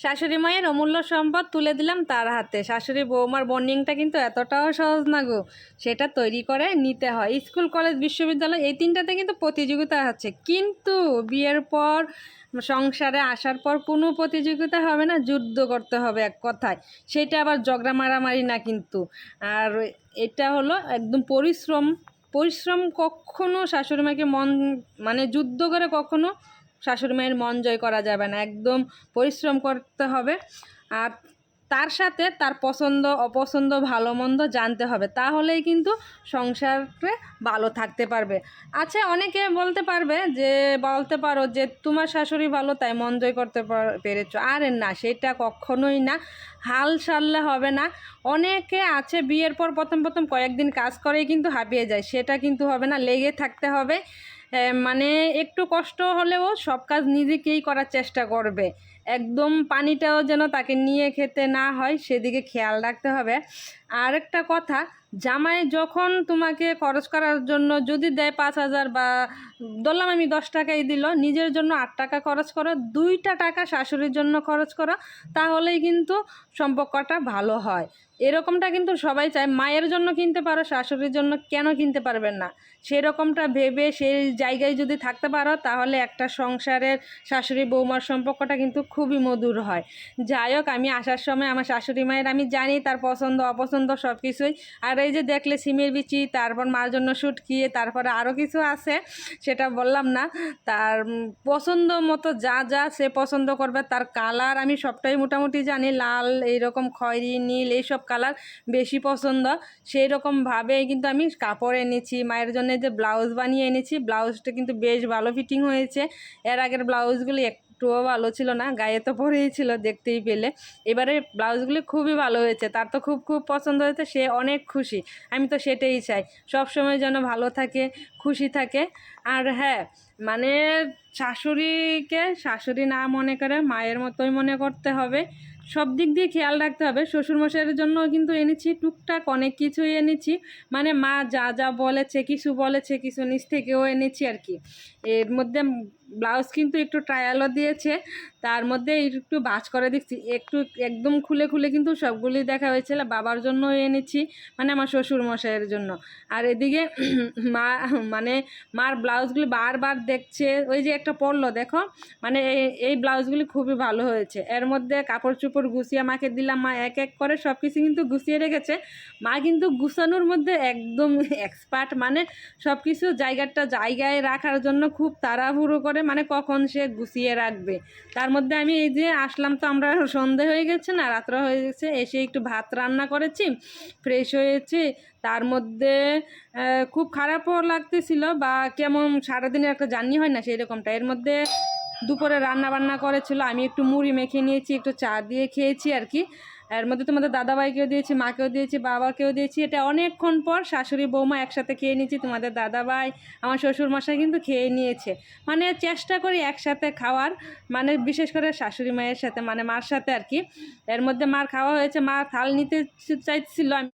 শাশুড়ি মায়ের অমূল্য সম্পদ তুলে দিলাম তার হাতে। শাশুড়ি বৌমার বন্ডিংটা কিন্তু এতটাও সহজ না গো। সেটা তৈরি করে নিতে হয়। স্কুল, কলেজ, বিশ্ববিদ্যালয়, এই তিনটাতে কিন্তু প্রতিযোগিতা আছে কিন্তু বিয়ের পর, সংসারে আসার পর কোনো প্রতিযোগিতা হবে না, যুদ্ধ করতে হবে এক কথায়। সেটা আবার ঝগড়া মারামারি না কিন্তু। আর এটা হলো একদম পরিশ্রম। পরিশ্রম কখনো শাশুড়ি মাকে মন মানে যুদ্ধ করে কখনো শাশুড়ি মায়ের মন জয় করা যাবে না, একদম পরিশ্রম করতে হবে। আর তার সাথে তার পছন্দ, অপছন্দ, ভালো মন্দ জানতে হবে, তাহলেই কিন্তু সংসারে ভালো থাকতে পারবে। আচ্ছা অনেকে বলতে পারবে যে, বলতে পারো যে, তোমার শাশুড়ি ভালো, তাই মন জয় করতে পার- পেরেছ। আরে না, সেটা কখনোই না, হাল সারলে হবে না। অনেকে আছে, বিয়ের পর প্রথম প্রথম কয়েকদিন কাজ করেই কিন্তু হাঁপিয়ে যায়, সেটা কিন্তু হবে না, লেগে থাকতে হবে। মানে একটু কষ্ট হলেও সব কাজ নিজেকেই করার চেষ্টা করবে। একদম পানিটাও যেন তাকে নিয়ে খেতে না হয়, সেদিকে খেয়াল রাখতে হবে। আর একটা কথা জামাই যখন তোমাকে খরচ করার জন্য যদি দেয় পাঁচ হাজার বা ধরলাম আমি দশ টাকাই দিল, নিজের জন্য আট টাকা খরচ করো, দুইটা টাকা শাশুড়ির জন্য খরচ করো, তাহলেই কিন্তু সম্পর্কটা ভালো হয়। এরকমটা কিন্তু সবাই চায়, মায়ের জন্য কিনতে পারো, শাশুড়ির জন্য কেন কিনতে পারবেন না? সেরকমটা ভেবে সেই জায়গায় যদি থাকতে পারো, তাহলে একটা সংসারের শাশুড়ি বৌমার সম্পর্কটা কিন্তু খুবই মধুর হয়। যাই হোক, আমি আসার সময় আমার শাশুড়ি মায়ের আমি জানি, তার পছন্দ, অপছন্দ সব কিছুই আর এই যে দেখলে সিমের বিচি, তারপর মার জন্য শুটকিয়ে তারপরে আরও কিছু আছে, সেটা বললাম না। তার পছন্দ মতো যা যা সে পছন্দ করবে, তার কালার আমি সবটাই মোটামুটি জানি। লাল, এইরকম খয়েরি, নীল, এইসব কালার বেশি পছন্দ। সেই রকমভাবেই কিন্তু আমি কাপড় এনেছি। মায়ের জন্য যে ব্লাউজ বানিয়ে এনেছি, ব্লাউজটা কিন্তু বেশ ভালো ফিটিং হয়েছে। এর আগের ব্লাউজগুলি একটুও ভালো ছিল না, গায়ে তো পরেই ছিল দেখতেই পেলে। এবারে ব্লাউজগুলি খুবই ভালো হয়েছে, তার তো খুব খুব পছন্দ হয়েছে, সে অনেক খুশি, আমি তো সেটাই চাই। সব সময় যেন ভালো থাকে, খুশি থাকে। আর হ্যাঁ মানে শাশুড়িকে, শাশুড়ি না মনে করে মায়ের মতোই মনে করতে হবে। সব দিক দিয়ে খেয়াল রাখতে হবে। শ্বশুরমশাইয়ের জন্য কিন্তু এনেছি, টুকটাক অনেক কিছুই এনেছি। মানে মা যা যা বলেছে কিছু বলেছে কিছু নিচ থেকেও এনেছি আর কি। এর মধ্যে ব্লাউজ কিন্তু একটু ট্রায়ালও দিয়েছে। তার মধ্যে একটু বাজ করে দিচ্ছি একটু একদম খুলে খুলে কিন্তু সবগুলি দেখা হয়েছিল বাবার জন্য এনেছি মানে আমার শ্বশুর মশাইয়ের জন্য। আর এদিকে মা মানে মার ব্লাউজগুলি বারবার দেখছে। ওই যে একটা পরলো, দেখো? মানে এই এই ব্লাউজগুলি খুবই ভালো হয়েছে। এর মধ্যে কাপড় চোপড় গুছিয়ে মাকে দিলাম, মা এক এক করে সব কিছু কিন্তু গুছিয়ে রেখেছে। মা কিন্তু গুছানোর মধ্যে একদম এক্সপার্ট মানে সব কিছু জায়গাটা জায়গায় রাখার জন্য খুব তাড়াহুড়ো করে মানে কখন সে গুছিয়ে রাখবে। তার মধ্যে আমি এই যে আসলাম তো আমরা সন্ধে হয়ে গেছে না, রাত্র হয়ে গেছে, এসে একটু ভাত রান্না করেছি ফ্রেশ হয়েছি। তার মধ্যে খুব খারাপও লাগতেছিল বা কেমন সারাদিনের একটা জার্নি হয় না সেই রকমটা এর মধ্যে দুপুরে রান্না বান্না করেছিল, আমি একটু মুড়ি মেখে নিয়েছি, একটু চা দিয়ে খেয়েছি আর কি। এর মধ্যে তোমাদের দাদাভাইকেও দিয়েছি, মাকেও দিয়েছি, বাবাকেও দিয়েছি, এটা অনেকক্ষণ পর শাশুড়ি বৌমা একসাথে খেয়ে নিয়েছি, তোমাদের দাদাভাই, আমার শ্বশুর মশাই কিন্তু খেয়ে নিয়েছে। মানে চেষ্টা করি একসাথে খাওয়ার মানে বিশেষ করে শাশুড়ি মায়ের সাথে মানে মার সাথে আর কি। এর মধ্যে মার খাওয়া হয়েছে, মা থাল নিতে চাইছিল, আমি